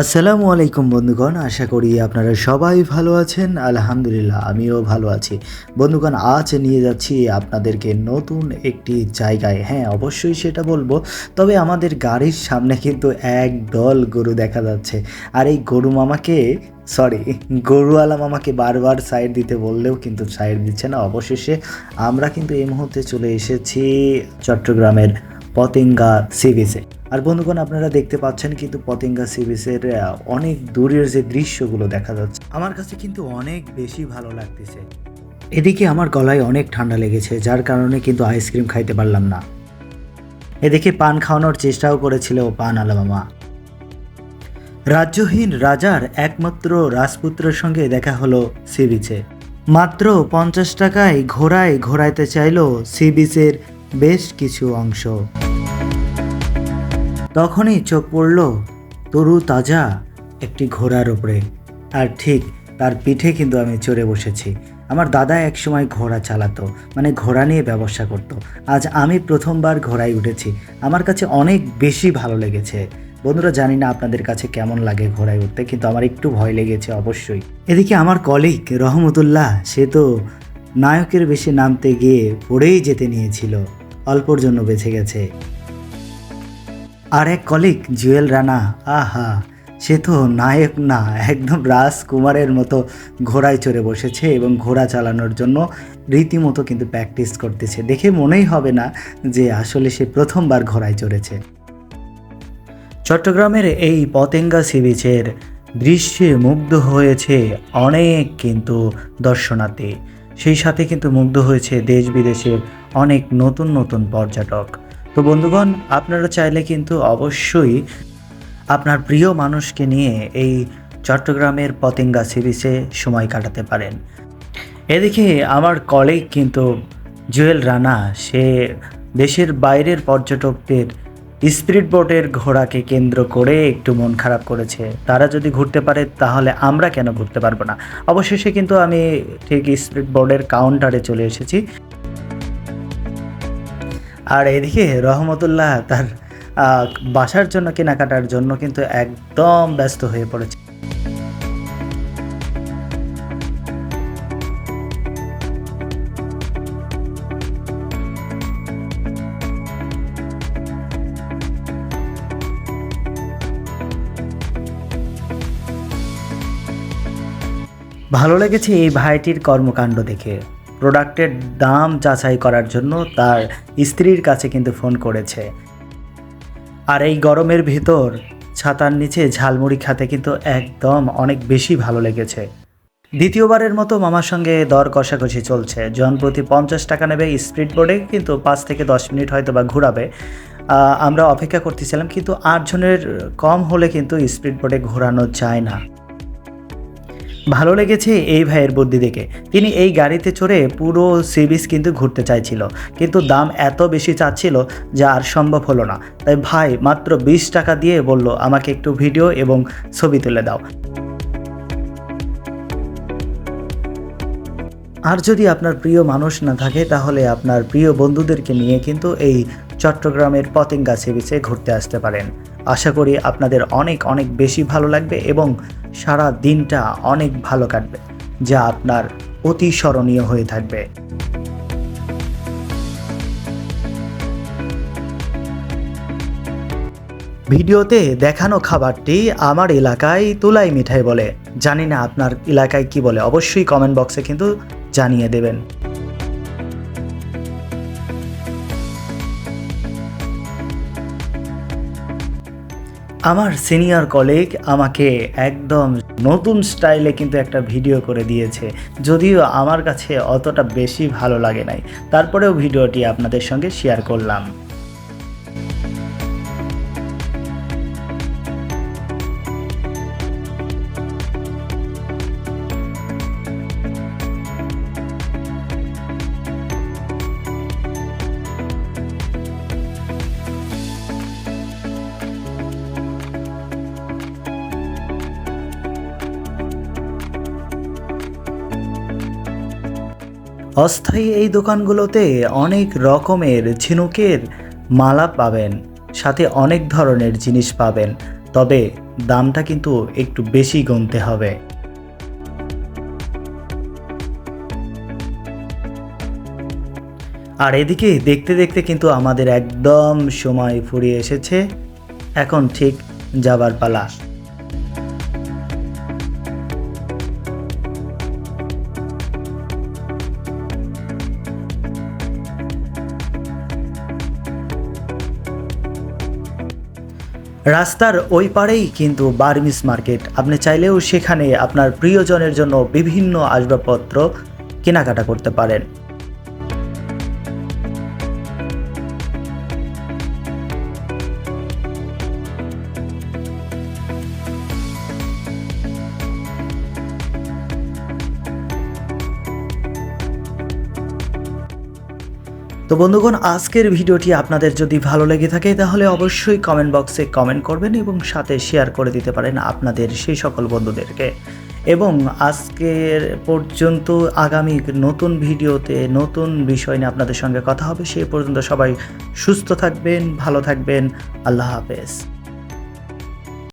আসসালামু আলাইকুম বন্ধুগণ, আশা করি আপনারা সবাই ভালো আছেন। আলহামদুলিল্লাহ, আমিও ভালো আছি। বন্ধুগণ, আজ নিয়ে যাচ্ছি আপনাদেরকে নতুন একটি জায়গায়। হ্যাঁ অবশ্যই সেটা বলব, তবে আমাদের গাড়ির সামনে কিন্তু এক দল গরু দেখা যাচ্ছে। আর এই গরু মামাকে সরি গরুওয়ালা মামাকে বারবার সাইড দিতে বললেও কিন্তু সাইড দিচ্ছে না। অবশেষে আমরা কিন্তু এই মুহূর্তে চলে এসেছি চট্টগ্রামের পতেঙ্গা সি বিচে আর বন্ধুগণ, আপনারা দেখতে পাচ্ছেন কিন্তু পতেঙ্গা সি বিচের অনেক দূরের যে দৃশ্যগুলো দেখা যাচ্ছে, আমার কাছে কিন্তু অনেক বেশি ভালো লাগতেছে। এদিকে আমার গলায় অনেক ঠান্ডা লেগেছে, যার কারণে কিন্তু আইসক্রিম খাইতে পারলাম না। এদিকে পান খাওয়ানোর চেষ্টাও করেছিল পান আলামামা। রাজ্যহীন রাজার একমাত্র রাজপুত্রের সঙ্গে দেখা হলো সি বিচে মাত্র পঞ্চাশ টাকায় ঘোড়ায় ঘোরাইতে চাইল সি বিচের বেশ কিছু অংশ। তখনই চোখ পড়ল তরু তাজা একটি ঘোড়ার উপরে। আর ঠিক তার পিঠে কিন্তু আমি চড়ে বসেছি। আমার দাদা একসময় ঘোড়া চালাতো মানে ঘোড়া নিয়ে ব্যবসা করত। আজ আমি প্রথমবার ঘোড়ায় উঠেছি। আমার কাছে অনেক বেশি ভালো লেগেছে। বন্ধুরা, জানি না আপনাদের কাছে কেমন লাগে ঘোড়ায় উঠতে, কিন্তু আমার একটু ভয় লেগেছে অবশ্যই। এদিকে আমার কলিগ রহমতুল্লাহ, সে তো নায়কের বেশি নামতে গিয়ে পড়েই যেতে নিয়েছিল। অল্পর জন্য বেঁচে গেছে। আর এক কলিক জুয়েল রানা। আহা, সে তো নায়ক না, একদম রাজকুমারের মতো ঘোড়ায় চড়ে বসেছে এবং ঘোড়া চালানোর জন্য রীতিমতো কিন্তু প্র্যাকটিস করতেছে। দেখে মনেই হবে না যে আসলে সে প্রথমবার ঘোড়ায় চড়েছে। চট্টগ্রামের এই পতেঙ্গা সি বিচের দৃশ্যে মুগ্ধ হয়েছে অনেক কিন্তু দর্শনার্থী। সেই সাথে কিন্তু মুগ্ধ হয়েছে দেশ বিদেশের অনেক নতুন নতুন পর্যটক। তো বন্ধুগণ, আপনারা চাইলে কিন্তু অবশ্যই আপনার প্রিয় মানুষকে নিয়ে এই চট্টগ্রামের পতেঙ্গা সিরিজে সময় কাটাতে পারেন। এদিকে আমার কলিগ কিন্তু জুয়েল রানা, সে দেশের বাইরের পর্যটকদের স্পিরিট বোটের ঘোড়াকে কেন্দ্র করে একটু মন খারাপ করেছে। তারা যদি ঘুরতে পারে, তাহলে আমরা কেন ঘুরতে পারব না? অবশেষে কিন্তু আমি ঠিক স্পিরিট বোর্ডের কাউন্টারে চলে এসেছি। আর এদিকে রহমতুল্লাহ তার বাসার জন্য, কেনাকাটার জন্য কিন্তু একদম ব্যস্ত হয়ে পড়েছে। ভালো লেগেছে এই ভাইটির কর্মকাণ্ড দেখে। প্রোডাক্টের দাম যাচাই করার জন্য তার স্ত্রীর কাছে কিন্তু ফোন করেছে। আর এই গরমের ভিতর ছাতার নিচে ঝালমুড়ি খাতে কিন্তু একদম অনেক বেশি ভালো লেগেছে। দ্বিতীয়বারের মতো মামার সঙ্গে দর কষাকষি চলছে। জন প্রতি পঞ্চাশ টাকা নেবে স্পিড বোর্ডে কিন্তু পাঁচ থেকে দশ মিনিট হয়তো বা ঘোরাবে। আমরা অপেক্ষা করতেছিলাম কিন্তু আটজনের কম হলে কিন্তু স্পিড বোর্ডে ঘোরানো যায় না। ভালো লেগেছে এই ভাইয়ের বুদ্ধি দেখে। তিনি এই গাড়িতে চড়ে পুরো সি বিচ কিন্তু ঘুরতে চাইছিল, কিন্তু দাম এত বেশি চাচ্ছিল যা আর সম্ভব হলো না। তাই ভাই মাত্র বিশ টাকা দিয়ে বলল, আমাকে একটু ভিডিও এবং ছবি তুলে দাও। আর যদি আপনার প্রিয় মানুষ না থাকে, তাহলে আপনার প্রিয় বন্ধুদেরকে নিয়ে কিন্তু এই চট্টগ্রামের পতেঙ্গা সি বিচে ঘুরতে আসতে পারেন। আশা করি আপনাদের অনেক অনেক বেশি ভালো লাগবে এবং সারা দিনটা অনেক ভালো কাটবে, যা আপনার অতি স্মরণীয় হয়ে থাকবে। ভিডিওতে দেখানো খাবারটি আমার এলাকায় তুলাই মিঠাই বলে। জানি না আপনার এলাকায় কি বলে, অবশ্যই কমেন্ট বক্সে কিন্তু জানিয়ে দেবেন। আমার সিনিয়র কলিগ আমাকে একদম নতুন স্টাইলে কিন্তু একটা ভিডিও করে দিয়েছে। যদিও আমার কাছে অতটা বেশি ভালো লাগে নাই। তারপরেও ভিডিওটি আপনাদের সঙ্গে শেয়ার করলাম। অস্থায়ী এই দোকানগুলোতে অনেক রকমের ঝিনুকের মালা পাবেন, সাথে অনেক ধরনের জিনিস পাবেন, তবে দামটা কিন্তু একটু বেশি গুনতে হবে। আর এদিকে দেখতে দেখতে কিন্তু আমাদের একদম সময় ফুরিয়ে এসেছে, এখন ঠিক যাবার পালা। রাস্তার ওই পারেই কিন্তু বার্মিস মার্কেট। আপনি চাইলেও সেখানে আপনার প্রিয়জনের জন্য বিভিন্ন আসবাবপত্র কেনাকাটা করতে পারেন। তো বন্ধুগণ, আজকের ভিডিওটি আপনাদের যদি ভালো লেগে থাকে, তাহলে অবশ্যই কমেন্ট বক্সে কমেন্ট করবেন এবং সাথে শেয়ার করে দিতে পারেন আপনাদের সেই সকল বন্ধুদেরকে। এবং আজকের পর্যন্ত আগামী নতুন ভিডিওতে নতুন বিষয় নিয়ে আপনাদের সঙ্গে কথা হবে সেই পর্যন্ত সবাই সুস্থ থাকবেন, ভালো থাকবেন, আল্লাহ হাফেজ।